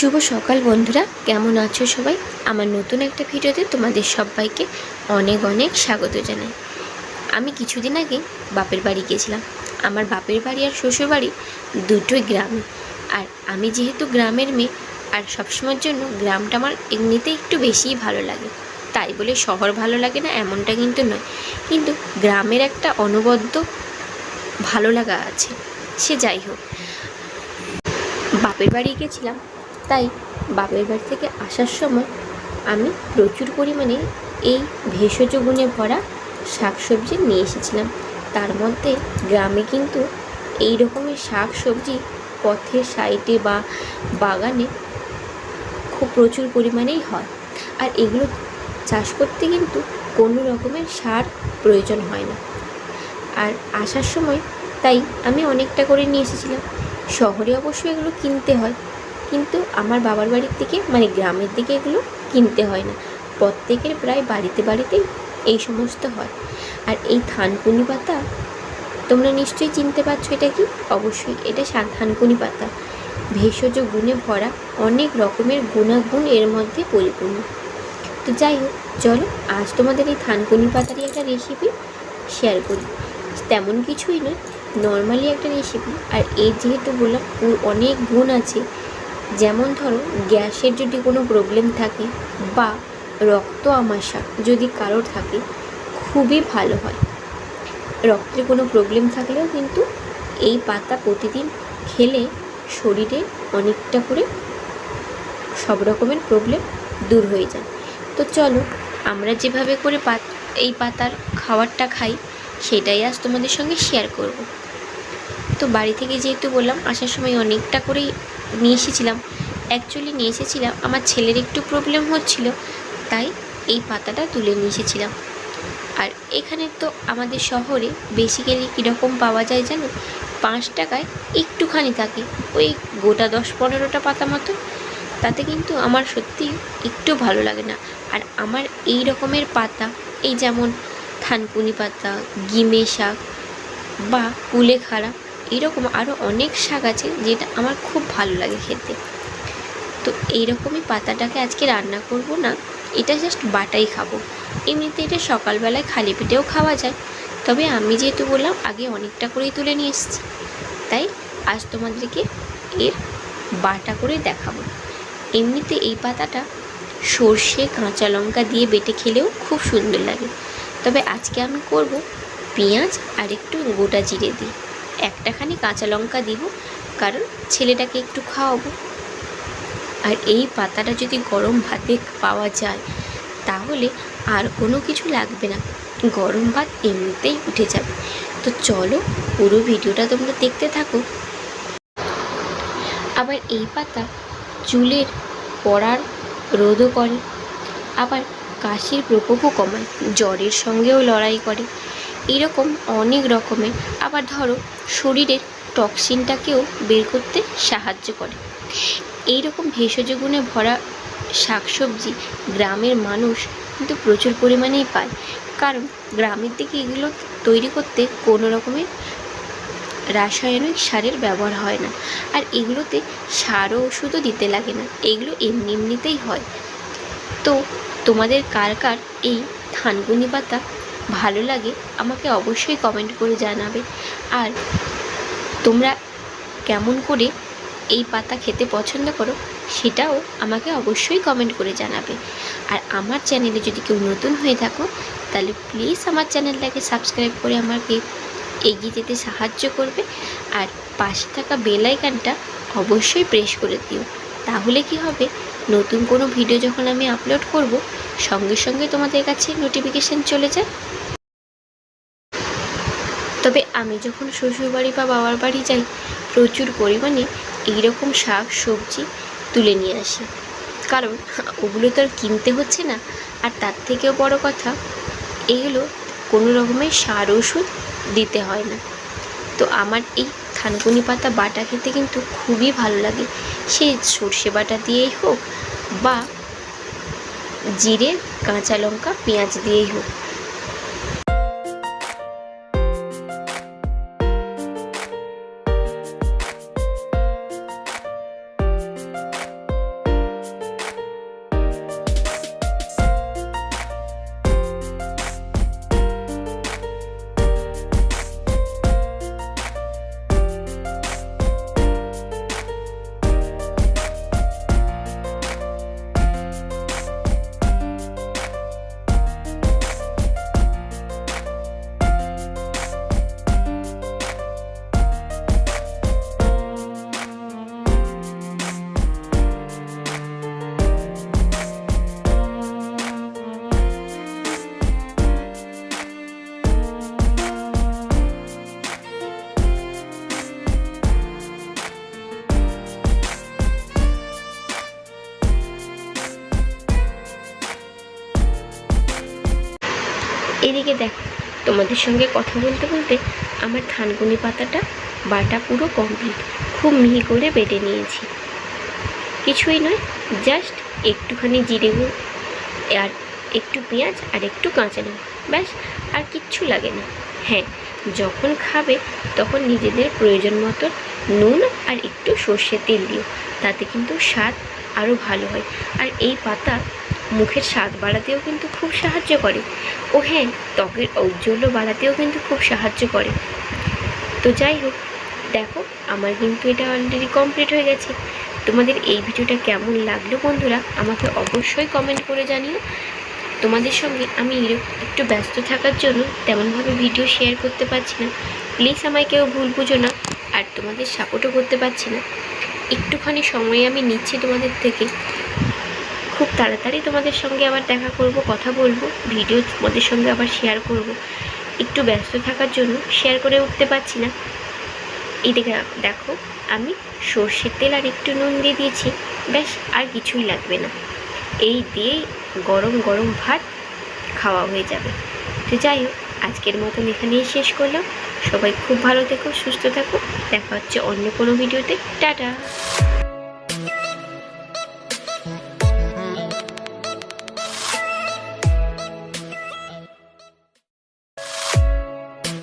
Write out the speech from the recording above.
শুভ সকাল বন্ধুরা, কেমন আছো সবাই? আমার নতুন একটা ভিডিওতে তোমাদের সবাইকে অনেক অনেক স্বাগত জানাই। আমি কিছুদিন আগে বাপের বাড়ি গেছিলাম। আমার বাপের বাড়ি আর শ্বশুর বাড়ি দুটোই গ্রামে। আর আমি যেহেতু গ্রামের মেয়ে, আর সবসময়ের জন্য গ্রামটা আমার এমনিতেই একটু বেশিই ভালো লাগে। তাই বলে শহর ভালো লাগে না এমনটা কিন্তু নয়। কিন্তু গ্রামের একটা অনবদ্য ভালো লাগা আছে। সে যাই হোক। বাপের বাড়ি গেছিলাম তাই বাপের বাড়ি থেকে আসার সময় আমি প্রচুর পরিমাণে এই ভেষজ গুণে ভরা শাকসবজি নিয়ে এসেছিলাম। তার মধ্যে গ্রামে কিন্তু এই রকমের শাক সবজি পথের সাইডে বা বাগানে খুব প্রচুর পরিমাণেই হয়। আর এগুলো চাষ করতে কিন্তু কোনো রকমের সার প্রয়োজন হয় না। আর আসার সময় তাই আমি অনেকটা করে নিয়ে এসেছিলাম। শহরে অবশ্য এগুলো কিনতে হয় কিন্তু আমার বাবার বাড়ির থেকে মানে গ্রামের দিকে এগুলো কিনতে হয় না। প্রত্যেকের প্রায় বাড়িতে বাড়িতেই এই সমস্ত হয়। আর এই থানকুনি পাতা, তোমরা নিশ্চয়ই চিনতে পারছ এটা কি? অবশ্যই, এটা থানকুনি পাতা। ভেষজ গুণে ভরা অনেক রকমের গুণাগুণ এর মধ্যে পরিপূর্ণ। তো যাই হোক, চলো আজ তোমাদের এই থানকুনি পাতারই একটা রেসিপি শেয়ার করি। তেমন কিছুই নয় নর্মালি একটা রেসিপি আর এর যেহেতু বললাম অনেক গুণ আছে যেমন ধরো, গ্যাসের যদি কোনো প্রবলেম থাকে বা রক্ত আমাশা যদি কারোর থাকে, খুবই ভালো হয়। রক্তের কোনো প্রবলেম থাকলেও কিন্তু এই পাতা প্রতিদিন খেলে শরীরে অনেকটা করে সব রকমের প্রবলেম দূর হয়ে যায়। তো চলো, আমরা যেভাবে করে পাত, এই পাতার খাবারটা খাই, সেটাই আজ তোমাদের সঙ্গে শেয়ার করব। তো বাড়ি থেকে যেহেতু বললাম, আসার সময় অনেকটা করেই নিয়ে এসেছিলাম। অ্যাকচুয়ালি নিয়ে এসেছিলাম। আমার ছেলের একটু প্রবলেম হচ্ছিল, তাই এই পাতাটা তুলে নিয়ে এসেছিলাম। আর এখানে তো আমাদের শহরে বেসিক্যালি কীরকম পাওয়া যায় জানো? পাঁচ টাকায় একটুখানি থাকে। ওই গোটা দশ পনেরোটা পাতা মতো। তাতে কিন্তু আমার সত্যি একটু ভালো লাগে না। আর আমার এই রকমের পাতা, এই যেমন থানকুনি পাতা, গিমে শাক বা কুলেখাড়া এরকম আরও অনেক শাক আছে যেটা আমার খুব ভালো লাগে খেতে। তো এইরকমই পাতাটাকে আজকে রান্না করব না, এটা জাস্ট বাটাই খাব। এমনিতে এটা সকালবেলায় খালি পেটেও খাওয়া যায়, তবে আমি যেহেতু বললাম, আগে অনেকটা করেই তুলে নিয়ে এসেছি। তাই আজ তোমাদেরকে এর বাটা করে দেখাবো। এমনিতে এই পাতাটা সর্ষে, কাঁচা লঙ্কা দিয়ে বেটে খেলেও খুব সুন্দর লাগে। তবে আজকে আমি করব পেঁয়াজ আর একটু গোটা জিরে দিই একটাখানি কাঁচা লঙ্কা দিব, কারণ ছেলেটাকে একটু খাওয়াবো। আর এই পাতাটা যদি গরম ভাতে পাওয়া যায়, তাহলে আর কোনো কিছু লাগবে না। গরম ভাত এমনিতেই উঠে যাবে। তো চলো পুরো ভিডিওটা তোমরা দেখতে থাকো। আবার এই পাতা চুলের পড়ার রোধও করে, আবার কাশির প্রকোপও কমায়, জ্বরের সঙ্গেও লড়াই করে। এরকম অনেক রকমের। আবার ধরো, শরীরের টক্সিনটাকেও বের করতে সাহায্য করে। এই রকম ভেষজ গুণে ভরা শাকসবজি গ্রামের মানুষ কিন্তু প্রচুর পরিমাণেই পায়। কারণ গ্রামের দিকে এগুলো তৈরি করতে কোনো রকমের রাসায়নিক সারের ব্যবহার হয় না। আর এগুলোতে সার ও ওষুধও দিতে লাগে না। এগুলো এমনি এমনিতেই হয়। তো তোমাদের কার কার এই থানকুনি পাতা ভালো লাগে, আমাকে অবশ্যই কমেন্ট করে জানাবে। আর তোমরা কেমন করে এই পাতা খেতে পছন্দ করো, সেটাও আমাকে অবশ্যই কমেন্ট করে জানাবে। আর আমার চ্যানেলে যদি কেউ নতুন হয়ে থাকো, তাহলে প্লিজ আমার চ্যানেলটাকে সাবস্ক্রাইব করে আমাকে এগিয়ে যেতে সাহায্য করবে। আর পাশে থাকা বেল আইকনটা অবশ্যই প্রেস করে দিও। তাহলে কি হবে, নতুন কোনো ভিডিও যখন আমি আপলোড করব, সঙ্গে সঙ্গে তোমাদের কাছে নোটিফিকেশান চলে যায়। তবে আমি যখন শ্বশুরবাড়ি বা বাবার বাড়ি যাই, প্রচুর পরিমাণে এইরকম শাক, সবজি তুলে নিয়ে আসি। কারণ ওগুলো তো আর কিনতে হচ্ছে না। আর তার থেকেও বড় কথা, এগুলো কোনো রকমের সার, ওষুধ দিতে হয় না। তো আমার এই থানকুনি পাতা বাটা খেতে কিন্তু খুবই ভালো লাগে। সে সর্ষে বাটা দিয়েই হোক বা জিরে, কাঁচা লঙ্কা, পেঁয়াজ দিয়েই হোক। এদিকে দেখো। তোমাদের সঙ্গে কথা বলতে বলতে আমার থানকুনি পাতাটা, বাটা পুরো কমপ্লিট খুব মিহি করে বেটে নিয়েছি। কিছুই নয় জাস্ট একটুখানি জিরে গুঁড়ো আর একটু পেঁয়াজ আর একটু কাঁচা লঙ্কা। ব্যাস, আর কিচ্ছু লাগে না। হ্যাঁ যখন খাবে তখন নিজেদের প্রয়োজন মতো নুন আর একটু সর্ষের তেল দিও। তাতে কিন্তু স্বাদ আরও ভালো হয়। আর এই পাতা মুখের স্বাদ বাড়াতেও কিন্তু খুব সাহায্য করে। ও হ্যাঁ ত্বকের ঔজ্জ্বল্য বাড়াতেও কিন্তু খুব সাহায্য করে। তো যাই হোক, দেখো, আমার কিন্তু এটা অলরেডি কমপ্লিট হয়ে গেছে। তোমাদের এই ভিডিওটা কেমন লাগল বন্ধুরা, আমাকে অবশ্যই কমেন্ট করে জানিও। তোমাদের সঙ্গে আমি একটু ব্যস্ত থাকার জন্য তেমনভাবে ভিডিও শেয়ার করতে পারছি না। প্লিজ আমায় কেউ ভুল বুঝো না, আর তোমাদের সাপোর্টও করতে পারছি না। একটুখানি সময় আমি নিচ্ছি তোমাদের থেকে। তাড়াতাড়ি তোমাদের সঙ্গে আবার দেখা করব, কথা বলব ভিডিও তোমাদের সঙ্গে আবার শেয়ার করব। একটু ব্যস্ত থাকার জন্য শেয়ার করে উঠতে পারছি না। এই দেখে দেখো, আমি সর্ষের তেল আর একটু নুন দিয়ে দিয়েছি। ব্যাস, আর কিছুই লাগবে না। এই দিয়েই গরম গরম ভাত খাওয়া হয়ে যাবে। তো যাই হোক, আজকের মতন এখানেই শেষ করলাম। সবাই খুব ভালো থেকো, সুস্থ থাকো। দেখা হচ্ছে অন্য কোনো ভিডিওতে টাটা!